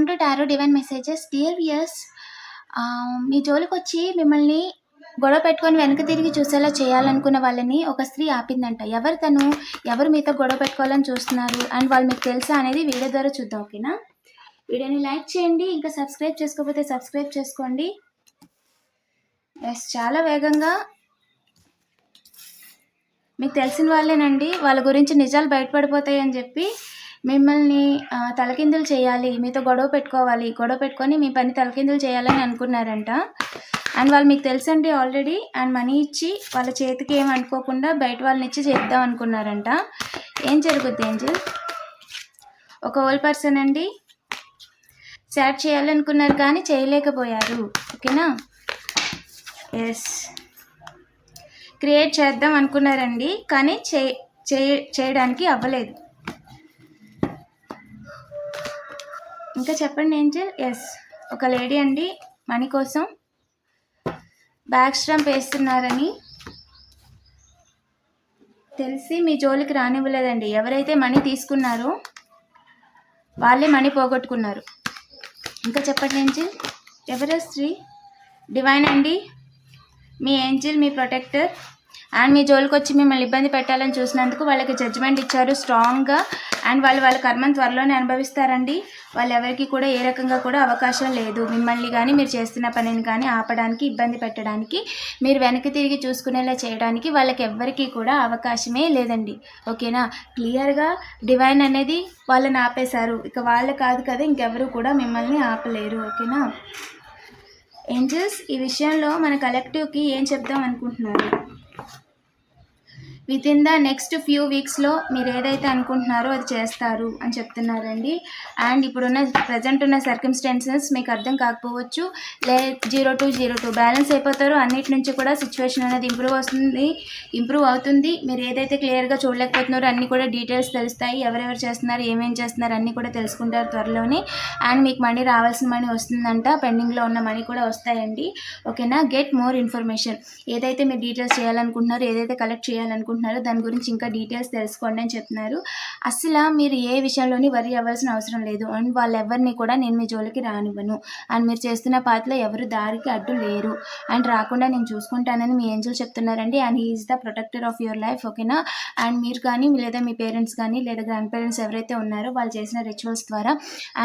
Welcome to tarot divine messages dear viewers మీ జోలికి వచ్చి మిమ్మల్ని గొడవ పెట్టుకొని వెనక తిరిగి చూసేలా చేయాలనుకున్న వాళ్ళని ఒక స్త్రీ ఆపిందంట. ఎవరు తను? ఎవరు మీతో గొడవ పెట్టుకోవాలని చూస్తున్నారు? అండ్ వాళ్ళు మీకు తెలుసా అనేది వీడియో ద్వారా చూద్దాం ఓకేనా? వీడియోని లైక్ చేయండి ఇంకా సబ్స్క్రైబ్ చేసుకోకపోతే సబ్స్క్రైబ్ చేసుకోండి. ఎస్ చాలా వేగంగా మీకు తెలిసిన వాళ్ళేనండి. వాళ్ళ గురించి నిజాలు బయటపడిపోతాయి అని చెప్పి మిమ్మల్ని తలకిందులు చేయాలి మీతో గొడవ పెట్టుకోవాలి గొడవ పెట్టుకొని మీ పని తలకిందులు చేయాలని అనుకున్నారంట. అండ్ వాళ్ళు మీకు తెలుసండి ఆల్రెడీ అండ్ మనీ ఇచ్చి వాళ్ళ చేతికి ఏం అనుకోకుండా బయట వాళ్ళని ఇచ్చి చేద్దాం అనుకున్నారంట. ఏం జరుగుద్ది ఏంజల్? ఒక ఓల్డ్ పర్సన్ అండి చాట్ చేయాలనుకున్నారు కానీ చేయలేకపోయారు ఓకేనా? ఎస్. క్రియేట్ చేద్దాం అనుకున్నారండి కానీ చే చే- చేయడానికి అవ్వలేదు. ఇంకా చెప్పండి ఏంజల్ ఎస్ ఒక లేడీ అండి మనీ కోసం బ్యాక్ స్ట్రంప్ వేస్తున్నారని తెలిసి మీ జోలికి రానివ్వలేదండి. ఎవరైతే మనీ తీసుకున్నారో వాళ్ళే మనీ పోగొట్టుకున్నారు. ఇంకా చెప్పండి ఏంజిల్ ఎవరో స్త్రీ? డివైన్ అండి. మీ ఏంజిల్ మీ ప్రొటెక్టర్ అండ్ మీ జోలికి వచ్చి మిమ్మల్ని ఇబ్బంది పెట్టాలని చూసినందుకు వాళ్ళకి జడ్జిమెంట్ ఇచ్చారు. స్ట్రాంగ్గా అండ్ వాళ్ళు వాళ్ళ కర్మను త్వరలోనే అనుభవిస్తారండి. వాళ్ళు ఎవరికి కూడా ఏ రకంగా కూడా అవకాశం లేదు. మిమ్మల్ని కానీ మీరు చేస్తున్న పనిని కానీ ఆపడానికి ఇబ్బంది పెట్టడానికి మీరు వెనక్కి తిరిగి చూసుకునేలా చేయడానికి వాళ్ళకి ఎవ్వరికీ కూడా అవకాశమే లేదండి. ఓకేనా? క్లియర్గా డివైన్ అనేది వాళ్ళని ఆపేశారు. ఇక వాళ్ళు కాదు కదా ఇంకెవరు కూడా మిమ్మల్ని ఆపలేరు. ఓకేనా? ఏంజల్స్ ఈ విషయంలో మన కలెక్టివ్కి ఏం చెప్దాం అనుకుంటున్నారు? Within the next few వీక్స్లో మీరు ఏదైతే అనుకుంటున్నారో అది చేస్తారు అని చెప్తున్నారండి. అండ్ ఇప్పుడున్న ప్రజెంట్ ఉన్న సర్కమ్స్టాన్సెస్ మీకు అర్థం కాకపోవచ్చు. లే zero two zero two balance అయిపోతారు. అన్నిటి నుంచి కూడా సిచ్యువేషన్ అనేది ఇంప్రూవ్ వస్తుంది. ఇంప్రూవ్ అవుతుంది. మీరు ఏదైతే క్లియర్గా చూడలేకపోతున్నారో అన్నీ కూడా డీటెయిల్స్ తెలుస్తాయి. ఎవరెవరు చేస్తున్నారు ఏమేం చేస్తున్నారు అన్నీ కూడా తెలుసుకుంటారు త్వరలోనే. అండ్ మీకు మనీ రావాల్సిన మనీ వస్తుందంట. పెండింగ్లో ఉన్న మనీ కూడా వస్తాయండి. ఓకేనా గెట్ మోర్ ఇన్ఫర్మేషన్ ఏదైతే మీరు డీటెయిల్స్ చేయాలనుకుంటున్నారో ఏదైతే కలెక్ట్ చేయాలనుకుంటున్నారో దాని గురించి ఇంకా డీటెయిల్స్ తెలుసుకోండి అని చెప్తున్నారు. అసలు మీరు ఏ విషయంలోని వరి అవ్వాల్సిన అవసరం లేదు. అండ్ వాళ్ళు ఎవరిని కూడా నేను మీ జోలికి రానివ్వను. అండ్ మీరు చేస్తున్న పాత్రలో ఎవరు దారికి అడ్డు లేరు. అండ్ రాకుండా నేను చూసుకుంటానని మీ ఏంజల్ చెప్తున్నారండి. And is the protector of your life ఓకేనా అండ్ మీరు కానీ లేదా మీ పేరెంట్స్ కానీ లేదా గ్రాండ్ పేరెంట్స్ ఎవరైతే ఉన్నారో వాళ్ళు చేసిన రిచువల్స్ ద్వారా.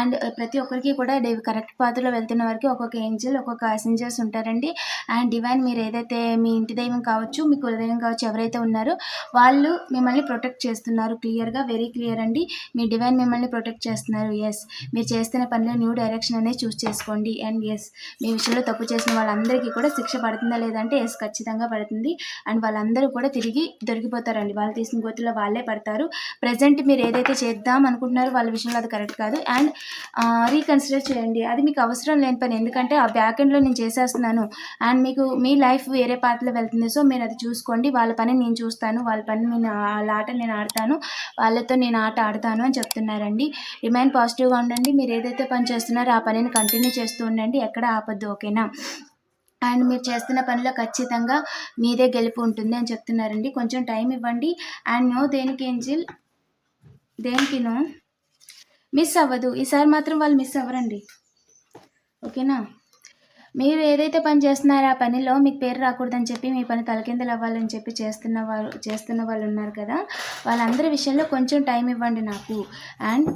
అండ్ ప్రతి ఒక్కరికి కూడా కరెక్ట్ పాత్రలో వెళ్తున్న వారికి ఒక్కొక్క ఏంజల్ ఒక్కొక్క ప్యాసింజర్స్ ఉంటారండి. అండ్ డివైన్ మీరు ఏదైతే మీ ఇంటి దైవం కావచ్చు మీ కులదైవం కావచ్చు ఎవరైతే ఉన్నారో వాళ్ళు మిమ్మల్ని ప్రొటెక్ట్ చేస్తున్నారు. క్లియర్గా వెరీ క్లియర్ అండి. మీ డివైన్ మిమ్మల్ని ప్రొటెక్ట్ చేస్తున్నారు. ఎస్ మీరు చేస్తున్న పనిలో న్యూ డైరెక్షన్ అనేది చూస్ చేసుకోండి. అండ్ ఎస్ మీ విషయంలో తప్పు చేసిన వాళ్ళందరికీ కూడా శిక్ష పడుతుందా లేదంటే ఎస్ ఖచ్చితంగా పడుతుంది. అండ్ వాళ్ళందరూ కూడా తిరిగి దొరికిపోతారండి. వాళ్ళు తీసిన గోతుల్లో వాళ్ళే పడతారు. ప్రజెంట్ మీరు ఏదైతే చేద్దాం అనుకుంటున్నారో వాళ్ళ విషయంలో అది కరెక్ట్ కాదు. అండ్ రీకన్సిడర్ చేయండి. అది మీకు అవసరం లేని పని. ఎందుకంటే ఆ బ్యాక్ ఎండ్లో నేను చేసేస్తున్నాను. అండ్ మీకు మీ లైఫ్ వేరే పాత్రలో వెళ్తుంది. సో మీరు అది చూసుకోండి. వాళ్ళ పని నేను చూస్తాను. వాళ్ళ పని నేను వాళ్ళ ఆట నేను ఆడతాను వాళ్ళతో నేను ఆట ఆడతాను అని చెప్తున్నారండి. రిమైన్ పాజిటివ్గా ఉండండి మీరు ఏదైతే పని చేస్తున్నారో ఆ పనిని కంటిన్యూ చేస్తూ ఉండండి ఎక్కడ ఆపద్దు ఓకేనా? అండ్ మీరు చేస్తున్న పనిలో ఖచ్చితంగా మీదే గెలుపు ఉంటుంది అని చెప్తున్నారండి. కొంచెం టైం ఇవ్వండి. అండ్ నో దేనికి ఏంజిల్? దేనికి నో? మిస్ అవ్వదు. ఈసారి మాత్రం వాళ్ళు మిస్ అవ్వరండి. ఓకేనా? మీరు ఏదైతే పని చేస్తున్నారో ఆ పనిలో మీకు పేరు రాకూడదని చెప్పి మీ పని తలకిందలు అవ్వాలని చెప్పి చేస్తున్న వాళ్ళు చేస్తున్న వాళ్ళు ఉన్నారు కదా వాళ్ళందరి విషయంలో కొంచెం టైం ఇవ్వండి నాకు. అండ్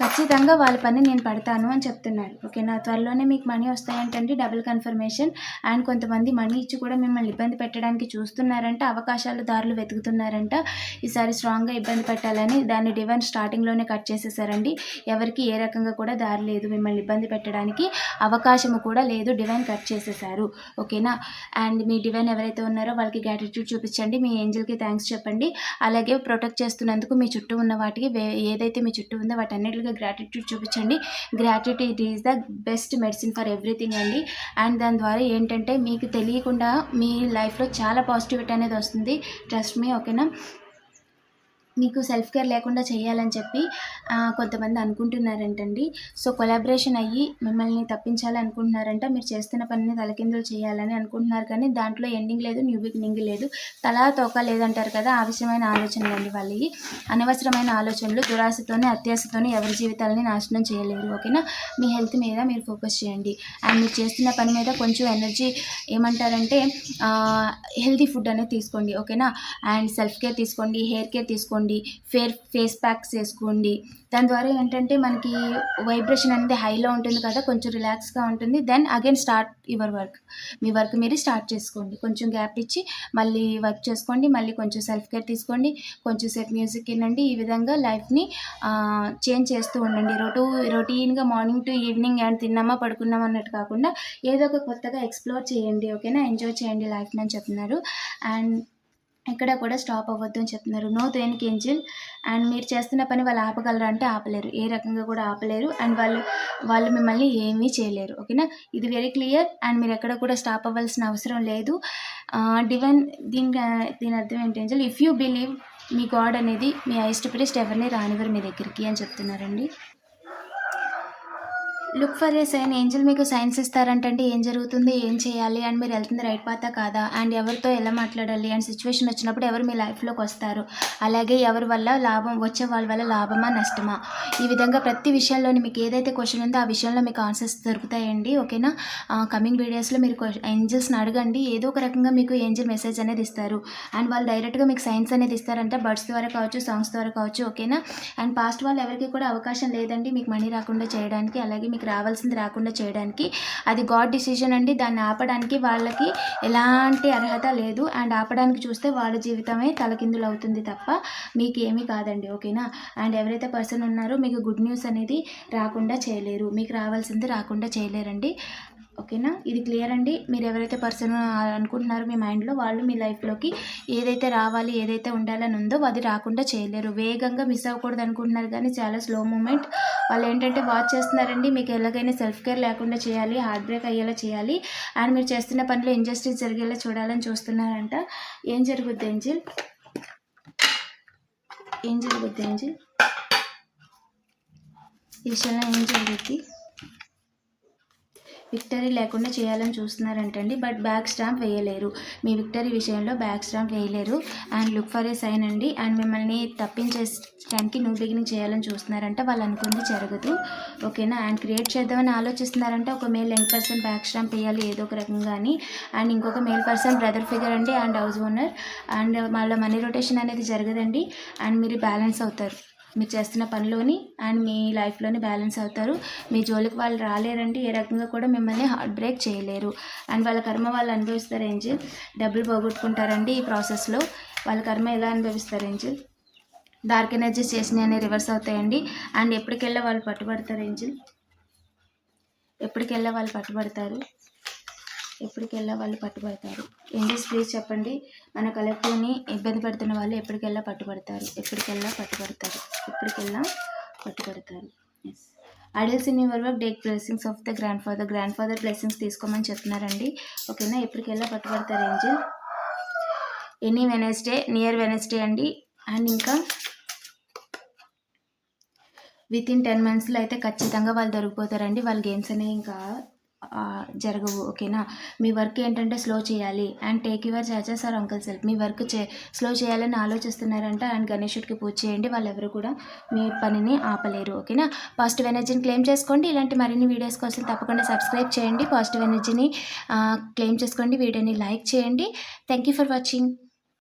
ఖచ్చితంగా వాళ్ళ పని నేను పడతాను అని చెప్తున్నారు ఓకేనా? త్వరలోనే మీకు మనీ వస్తాయంటండి డబుల్ కన్ఫర్మేషన్. అండ్ కొంతమంది మనీ ఇచ్చి కూడా మిమ్మల్ని ఇబ్బంది పెట్టడానికి చూస్తున్నారంట అవకాశాలు దారులు వెతుకుతున్నారంట. ఈసారి స్ట్రాంగ్గా ఇబ్బంది పెట్టాలని దాన్ని డివైన్ స్టార్టింగ్లోనే కట్ చేసేసారండి. ఎవరికి ఏ రకంగా కూడా దారి లేదు మిమ్మల్ని ఇబ్బంది పెట్టడానికి. అవకాశము కూడా లేదు డివైన్ కట్ చేసేసారు. ఓకేనా? అండ్ మీ డివైన్ ఎవరైతే ఉన్నారో వాళ్ళకి గ్రాటిట్యూడ్ చూపించండి. మీ ఏంజల్కి థ్యాంక్స్ చెప్పండి. అలాగే ప్రొటెక్ట్ చేస్తున్నందుకు మీ చుట్టూ ఉన్న వాటికి ఏదైతే మీ చుట్టూ ఉందో వాటన్నిటికీ గ్రాటిట్యూడ్ చూపించండి. Gratitude is the best medicine for everything అండి. అండ్ దాని ద్వారా ఏంటంటే మీకు తెలియకుండా మీ లైఫ్లో చాలా పాజిటివిటీ అనేది వస్తుంది. ట్రస్ట్ మీ ఓకేనా? మీకు సెల్ఫ్ కేర్ లేకుండా చేయాలని చెప్పి కొంతమంది అనుకుంటున్నారంటండి. సో కొలాబరేషన్ అయ్యి మిమ్మల్ని తప్పించాలి అనుకుంటున్నారంట మీరు చేస్తున్న పనిని తలకిందులు చేయాలని అనుకుంటున్నారు. కానీ దాంట్లో ఎండింగ్ లేదు న్యూ బిగినింగ్ లేదు. తలా తోక లేదంటారు కదా ఆవశ్యమైన ఆలోచనలు అండి వాళ్ళవి. అనవసరమైన ఆలోచనలు దురాశతోనే అత్యాశతోనే ఎవరి జీవితాలని నాశనం చేయలేరు ఓకేనా? మీ హెల్త్ మీద మీరు ఫోకస్ చేయండి. అండ్ మీరు చేస్తున్న పని మీద కొంచెం ఎనర్జీ ఏమంటారంటే హెల్తీ ఫుడ్ అనేది తీసుకోండి ఓకేనా? అండ్ సెల్ఫ్ కేర్ తీసుకోండి హెయిర్ కేర్ తీసుకోండి. ఫేర్ ఫేస్ ప్యాక్స్ వేసుకోండి దాని ద్వారా ఏంటంటే మనకి వైబ్రేషన్ అనేది హైలో ఉంటుంది కదా కొంచెం రిలాక్స్గా ఉంటుంది. Then again start your work me work మీరు స్టార్ట్ చేసుకోండి. కొంచెం గ్యాప్ ఇచ్చి మళ్ళీ వర్క్ చేసుకోండి మళ్ళీ కొంచెం సెల్ఫ్ కేర్ తీసుకోండి. కొంచెం సేపు మ్యూజిక్ వినండి. ఈ విధంగా లైఫ్ని చేంజ్ చేస్తూ ఉండండి. రొటూ రొటీన్గా మార్నింగ్ టు ఈవినింగ్ అండ్ తిన్నామా పడుకున్నామా అన్నట్టు కాకుండా ఏదో ఒక కొత్తగా ఎక్స్ప్లోర్ చేయండి ఓకేనా? ఎంజాయ్ చేయండి లైఫ్ని అని చెప్తున్నారు. అండ్ ఎక్కడ కూడా స్టాప్ అవ్వద్దు అని చెప్తున్నారు. నో దేనికి ఏంజిల్ అండ్ మీరు చేస్తున్న పని వాళ్ళు ఆపగలరా అంటే ఆపలేరు. ఏ రకంగా కూడా ఆపలేరు అండ్ వాళ్ళు వాళ్ళు మిమ్మల్ని ఏమీ చేయలేరు. ఓకేనా? ఇది వెరీ క్లియర్ అండ్ మీరు ఎక్కడ కూడా స్టాప్ అవ్వాల్సిన అవసరం లేదు. డివైన్ దీని దీని అర్థం ఏంటి ఇఫ్ యూ బిలీవ్ మీ గాడ్ అనేది మీ ఐస్ట్ ప్రిస్ట్ ఎవరిని రానివ్వరు మీ దగ్గరికి అని చెప్తున్నారండి. Look for a sign. Angel మీకు సైన్స్ ఇస్తారంటే ఏం జరుగుతుంది ఏం చేయాలి అండ్ మీరు వెళ్తుంది రైట్ పాత కాదా అండ్ ఎవరితో ఎలా మాట్లాడాలి అండ్ సిచ్యువేషన్ వచ్చినప్పుడు ఎవరు మీ లైఫ్లోకి వస్తారు అలాగే ఎవరి వల్ల లాభం వచ్చే వాళ్ళ వల్ల లాభమా నష్టమా? ఈ విధంగా ప్రతి విషయంలోని మీకు ఏదైతే క్వశ్చన్ ఉందో ఆ విషయంలో మీకు ఆన్సర్స్ దొరుకుతాయండి ఓకేనా? కమింగ్ వీడియోస్లో మీరు ఏంజల్స్ని అడగండి ఏదో ఒక రకంగా మీకు ఏంజల్ మెసేజ్ అనేది ఇస్తారు అండ్ వాళ్ళు డైరెక్ట్గా మీకు సైన్స్ అనేది ఇస్తారంటే బర్డ్స్ ద్వారా కావచ్చు సాంగ్స్ ద్వారా కావచ్చు ఓకేనా? అండ్ పాస్ట్ వాళ్ళు ఎవరికి కూడా అవకాశం లేదండి మీకు మనీ రాకుండా చేయడానికి అలాగే మీకు రావాల్సింది రాకుండా చేయడానికి. అది గాడ్ డిసిజన్ అండి. దాన్ని ఆపడానికి వాళ్ళకి ఎలాంటి అర్హత లేదు. అండ్ ఆపడానికి చూస్తే వాళ్ళ జీవితమే తలకిందులు అవుతుంది తప్ప మీకు ఏమీ కాదండి. ఓకేనా? అండ్ ఎవరైతే పర్సన్ ఉన్నారో మీకు గుడ్ న్యూస్ అనేది రాకుండా చేయలేరు. మీకు రావాల్సింది రాకుండా చేయలేరండి. ఓకేనా? ఇది క్లియర్ అండి. మీరు ఎవరైతే పర్సన్ అనుకుంటున్నారో మీ మైండ్లో వాళ్ళు మీ లైఫ్లోకి ఏదైతే రావాలి ఏదైతే ఉండాలని ఉందో అది రాకుండా చేయలేరు. వేగంగా మిస్ అవ్వకూడదు అనుకుంటున్నారు కానీ చాలా స్లో మూమెంట్ వాళ్ళు ఏంటంటే వాచ్ చేస్తున్నారండి. మీకు ఎలాగైనా సెల్ఫ్ కేర్ లేకుండా చేయాలి హార్ట్ బ్రేక్ అయ్యేలా చేయాలి. అండ్ మీరు చేస్తున్న పనిలో ఇంజస్టిస్ జరిగేలా చూడాలని చూస్తున్నారంట. ఏం జరుగుద్ది ఏంజిల్ ఏం జరుగుద్ది ఏంజిల్ ఈ విషయంలో ఏం జరుగుద్ది? విక్టరీ లేకుండా చేయాలని చూస్తున్నారంటండి బట్ బ్యాక్ స్టాంప్ వేయలేరు. మీ విక్టరీ విషయంలో back stamp వేయలేరు. And look for a sign అండి. అండ్ మిమ్మల్ని తప్పించేయడానికి న్యూ బిగినింగ్ చేయాలని చూస్తున్నారంట. వాళ్ళు అనుకుంది జరగదు. ఓకేనా? అండ్ క్రియేట్ చేద్దామని ఆలోచిస్తున్నారంటే. ఒక male young person back stamp వేయాలి ఏదో ఒక రకంగా అని అండ్ ఇంకొక మేల్ పర్సన్ బ్రదర్ ఫిగర్ అండి. And house owner. అండ్ వాళ్ళ మనీ రొటేషన్ అనేది జరగదండి. అండ్ మీరు బ్యాలెన్స్ అవుతారు. మీరు చేస్తున్న పనిలోని అండ్ మీ లైఫ్లోని బ్యాలెన్స్ అవుతారు. మీ జోలికి వాళ్ళు రాలేరండి ఏ రకంగా కూడా మిమ్మల్ని హార్ట్ బ్రేక్ చేయలేరు. అండ్ వాళ్ళ కర్మ వాళ్ళు అనుభవిస్తారు ఏంజిల్? డబ్బులు పోగొట్టుకుంటారండి ఈ ప్రాసెస్లో. వాళ్ళ కర్మ ఎలా అనుభవిస్తారు ఏంజిల్? డార్క్ ఎనర్జీస్ చేసినవి అనేవి రివర్స్ అవుతాయండి. అండ్ ఎప్పటికెళ్ళా వాళ్ళు పట్టుబడతారు ఏంజిల్? ఎప్పటికెళ్ళా వాళ్ళు పట్టుబడతారు? ఎప్పటికెళ్ళా వాళ్ళు పట్టుబడతారు. ఏంజల్స్ ప్లీజ్ చెప్పండి? మన కలెక్టర్ని ఇబ్బంది పెడుతున్న వాళ్ళు ఎప్పటికెళ్ళా పట్టుబడతారు. ఎప్పటికెళ్ళా పట్టుబడతారు. ఎప్పటికెళ్ళా పట్టుబడతారు. Yes idols in your work take blessings of the grandfather grandfather blessings తీసుకోమని చెప్తున్నారండి. ఓకేనా? ఎప్పటికెళ్ళా పట్టుబడతారు angel any Wednesday near Wednesday అండి. అండ్ ఇంకా విత్ ఇన్ టెన్ మంత్స్లో అయితే ఖచ్చితంగా వాళ్ళు దొరికిపోతారండి. వాళ్ళ గేమ్స్ అనేవి ఇంకా జరగవు ఓకేనా? మీ వర్క్ ఏంటంటే స్లో చేయాలి. And take your charges or uncles self. Me work చే స్లో చేయాలని ఆలోచిస్తున్నారంట. అండ్ గణేషుడికి పూజ చేయండి. వాళ్ళు ఎవరు కూడా మీ పనిని ఆపలేరు ఓకేనా? పాజిటివ్ ఎనర్జీని క్లెయిమ్ చేసుకోండి. ఇలాంటి మరిన్ని వీడియోస్ కోసం తప్పకుండా సబ్స్క్రైబ్ చేయండి. పాజిటివ్ ఎనర్జీని క్లెయిమ్ చేసుకోండి. వీడియోని లైక్ చేయండి. Thank you for watching.